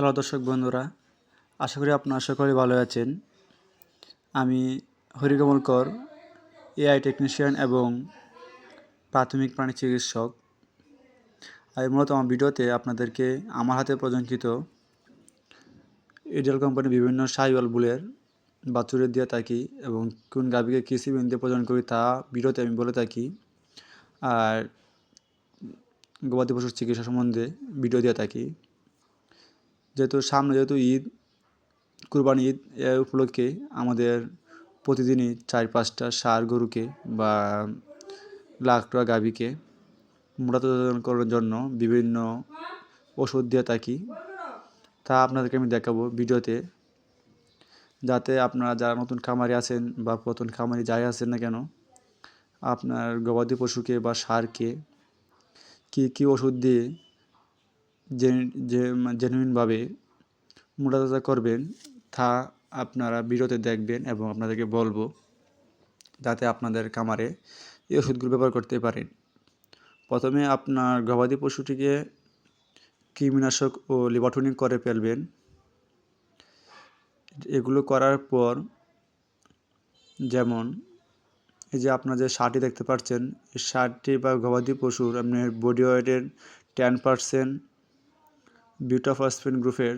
Hello দর্শক বন্ধুরা, আশা করি আপনারা সকলে ভালো আছেন। আমি হরিকমল কর এআই টেকনিশিয়ান এবং প্রাথমিক প্রাণী চিকিৎসক। আমি মূলত আমার ভিডিওতে আপনাদেরকে আমার হাতে প্রজনকৃত এডিয়াল কোম্পানির বিভিন্ন সাইওয়াল বুলের বাছুরে দিয়ে থাকি এবং কোন গাভীকে কৃষি বিন্দু প্রজন করি তা ভিডিওতে আমি বলে থাকি। আর গবাদি পশুর চিকিৎসা সম্বন্ধে ভিডিও দিয়ে থাকি। যেহেতু সামনে যেহেতু ঈদ, কুরবানি ঈদ, এ উপলক্ষে আমাদের প্রতিদিনই চার পাঁচটা সার গরুকে বা লাখ টাকা গাভীকে মোটাতাজাকরণ করার জন্য বিভিন্ন ওষুধ দিয়ে থাকি। তা আপনাদেরকে আমি দেখাবো ভিডিওতে। যাতে আপনারা যারা নতুন খামারি আছেন বা প্রথম খামারি যাই আছেন না কেন, আপনার গবাদি পশুকে বা সারকে কী কী ওষুধ দিয়ে যে জেনুইনভাবে মোটাতাজা করবেন, তা আপনারা ভিডিওতে দেখবেন এবং আপনাদেরকে বলব যাতে আপনাদের খামারে এই ওষুধগুলো ব্যবহার করতে পারেন। প্রথমে আপনার গবাদি পশুটিকে কৃমিনাশক ও লিভারটনিক করে ফেলবেন। এগুলো করার পর যেমন, এই যে আপনার যে শার্টটি দেখতে পাচ্ছেন, এই শার্টটি বা গবাদি পশুর আপনার বডি ওয়েটের টেন পারসেন্ট বিউটাফসফেন গ্রুপের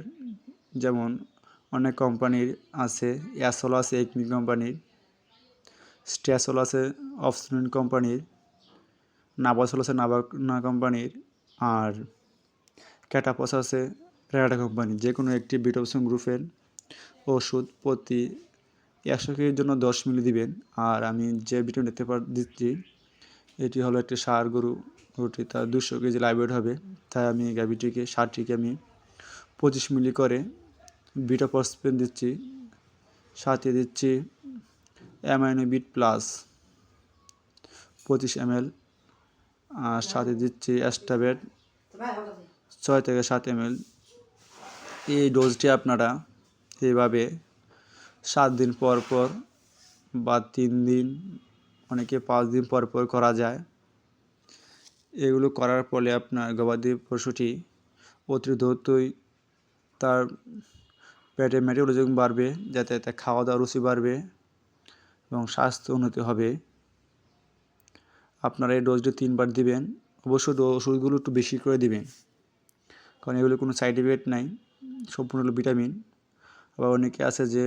যেমন অনেক কোম্পানির আছে অ্যাসোল আছে একমি কোম্পানির স্ট্যাসল আছে অফসলিন কোম্পানির নাবাসল আছে নাবানা কোম্পানির আর ক্যাটাপস আছে রেডা কোম্পানির যে কোনো একটি বিউটাফসন গ্রুপের ওষুধ প্রতি একশো কেজির জন্য দশ মিলি দিবেন। আর আমি যে ভিটামিন দেখতে পার দিচ্ছি, এটি হলো একটি সার গরু গরুটি তার দুশো কেজি লাইভ হবে। তাই আমি গাভিটিকে সারটিকে আমি পঁচিশ মিলি করে বিটা পসপেন দিচ্ছি সাথে দিচ্ছি অ্যামাইনো বিট প্লাস পঁচিশ এম এল আর সাথে দিচ্ছি অ্যাস্টাবেট ছয় থেকে সাত এম এল এই ডোজটি আপনারা এইভাবে সাত দিন পর পর বা তিন দিন, অনেকে পাঁচ দিন পর পর করা যায়। এগুলো করার ফলে আপনার গবাদি পশুটি অতি দ্রুতই তার পেটে মেটাবলিজম বাড়বে, যাতে তার খাওয়া দাওয়া রুচি বাড়বে এবং স্বাস্থ্য উন্নতি হবে। আপনারা এই ডোজটি তিনবার দিবেন। অবশ্য ওষুধগুলো একটু বেশি করে দিবেন। কারণ এগুলো কোনো সাইড ইফেক্ট নাই, সম্পূর্ণ হলো ভিটামিন আবার অনেকে আছে যে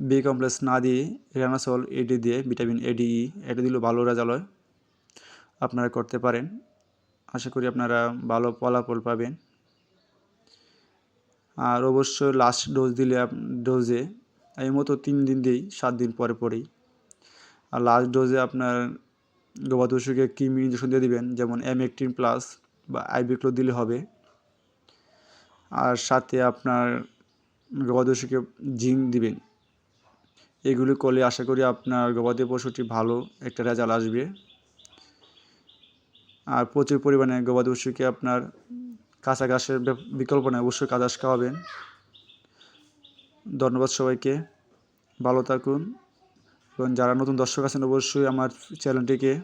বি কমপ্লেক্স না দিয়ে রেনাসল এডি দিয়ে ভিটামিন এডিই এটা দিলেও ভালো রেজাল্ট হয়। আপনারা করতে পারেন। আশা করি আপনারা ভালো ফলাফল পাবেন। আর অবশ্যই লাস্ট ডোজ দিলে ডোজে এই মতো তিন দিন দিই সাত দিন পরে পরেই। আর লাস্ট ডোজে আপনার গবাদুষুকে কিমি ইঞ্জেকশন দিয়ে দিবেন, যেমন এম একটিন প্লাস বা আইবিক্লো দিলে হবে। আর সাথে আপনার গবাদুষুকে জিঙ্ক দিবেন। এগুলি করলে আশা করি আপনার গবাদি পশুটি ভালো একটা রেজাল্ট আসবে। আর প্রচুর পরিমাণে গবাদি পশুকে আপনার কাঁচা ঘাসের বিকল্প নেই অবশ্যই কাঁচা ঘাস খাওয়াবেন। ধন্যবাদ সবাইকে, ভালো থাকুন। এবং যারা নতুন দর্শক আছেন, অবশ্যই আমার চ্যানেলটিকে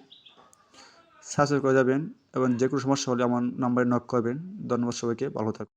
সাবস্ক্রাইব করে যাবেন এবং যে কোনো সমস্যা হলে আমার নাম্বারে নক করবেন। ধন্যবাদ সবাইকে, ভালো থাকুন।